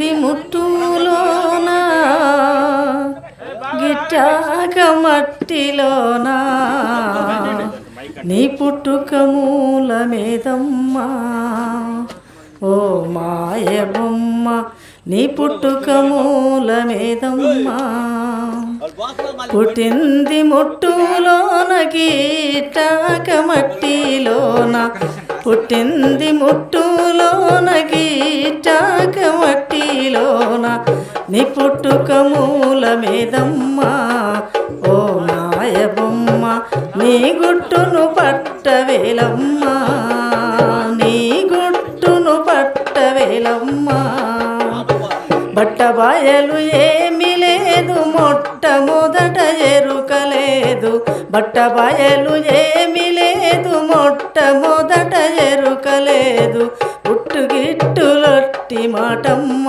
పుట్టింది ముట్టులోనా? గిట్టాక మట్టిలోనా నీ పుట్టుక మూల మీదమ్మా. ఓ మాయ బొమ్మ నీ పుట్టుక మూల మీదమ్మా. పుట్టింది ముట్టులోన గీటాక మట్టిలోన పుట్టింది ముట్టు ముట్టులోన గీటాక మట్టిలోన నీ పుట్టుక మూల మీదమ్మా. ఓ మాయబొమ్మ నీ గుట్టును పట్టవేలమ్మా నీ గుట్టును పట్టవేలమ్మా బట్టబాయలు ఏమి లేదు మొట్టమొదట ఎరుకలేదు బట్టబాయలు ఏమి లేదు మొట్టమొదట ఎరుకలేదు పుట్టుగిట్టులొట్టి మాటమ్మ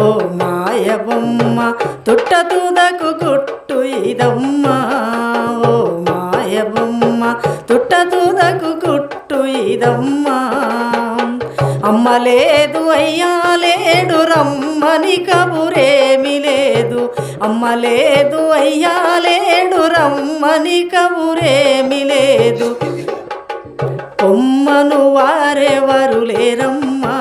ఓ మాయ బొమ్మ తుట్ట తుదకు గుట్టు ఇదమ్మ ఓ మాయ బొమ్మ తుట్ట తుదకు గుట్టు ఇదమ్మ. అమ్మ లేదు అయ్యా లేడు రమ్మని కబురేమి లేదు. అమ్మ లేదు అయ్యా లేడు రమ్మని కబురేమి లేదు. బొమ్మను వారెవరు లేరమ్మా?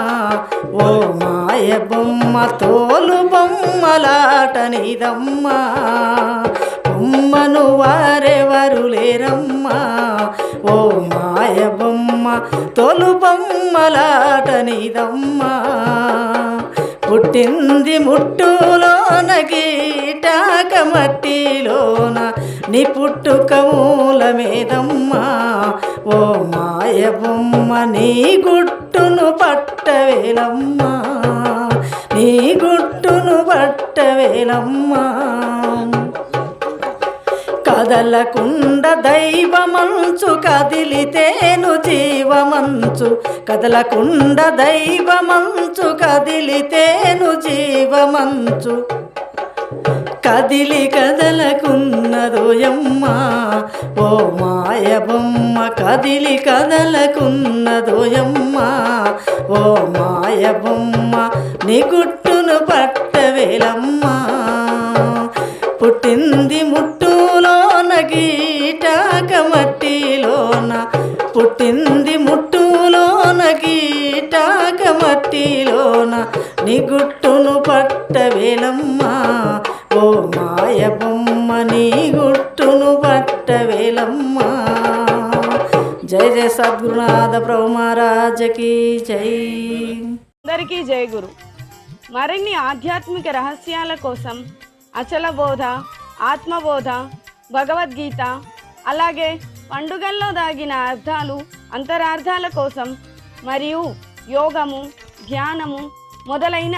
ఓ మాయ బొమ్మ తోలు బొమ్మలాట నీదమ్మా. బొమ్మను వారెవరు లేరమ్మా? ఓ మాయ బొమ్మ తోలు బొమ్మలాట నీదమ్మా. పుట్టింది ముట్టులోన గీటాక మట్టిలోన నీ పుట్టుక మూలమేదమ్మా ఓ మాయ బొమ్మ నీ గుట్టును పట్టవేలమ్మా. నీ గుట్టును పట్టవేలమ్మా. కదలకుండ దైవమంచు కదిలితేను జీవమంచు. కదలకుండ దైవమంచు కదిలితేను జీవమంచు. కదిలి కదలకున్నదోయమ్మ ఓ మాయ బొమ్మ కదిలి కదలకున్నదోయమ్మ ఓ మాయ బొమ్మ నీ గుట్టును పట్టవేలమ్మా. పుట్టింది ముట్టులోన గీటాక మట్టిలోన. పుట్టింది ముట్టులోన గీటాక మట్టిలోన. నీ గుట్టును పట్టవేలమ్మా. ఓ మాయ బొమ్మ నీ గుట్టును పట్టవేలమ్మా జయ జయ సద్గురునాథ ప్రభు మహారాజకి జై. అందరికీ జయ గురు. మరిన్ని ఆధ్యాత్మిక రహస్యాల కోసం అచల బోధ ఆత్మబోధ భగవద్గీత అలాగే పండుగల్లో దాగిన అర్థాలు అంతరార్థాల కోసం మరియు యోగము ధ్యానము మొదలైన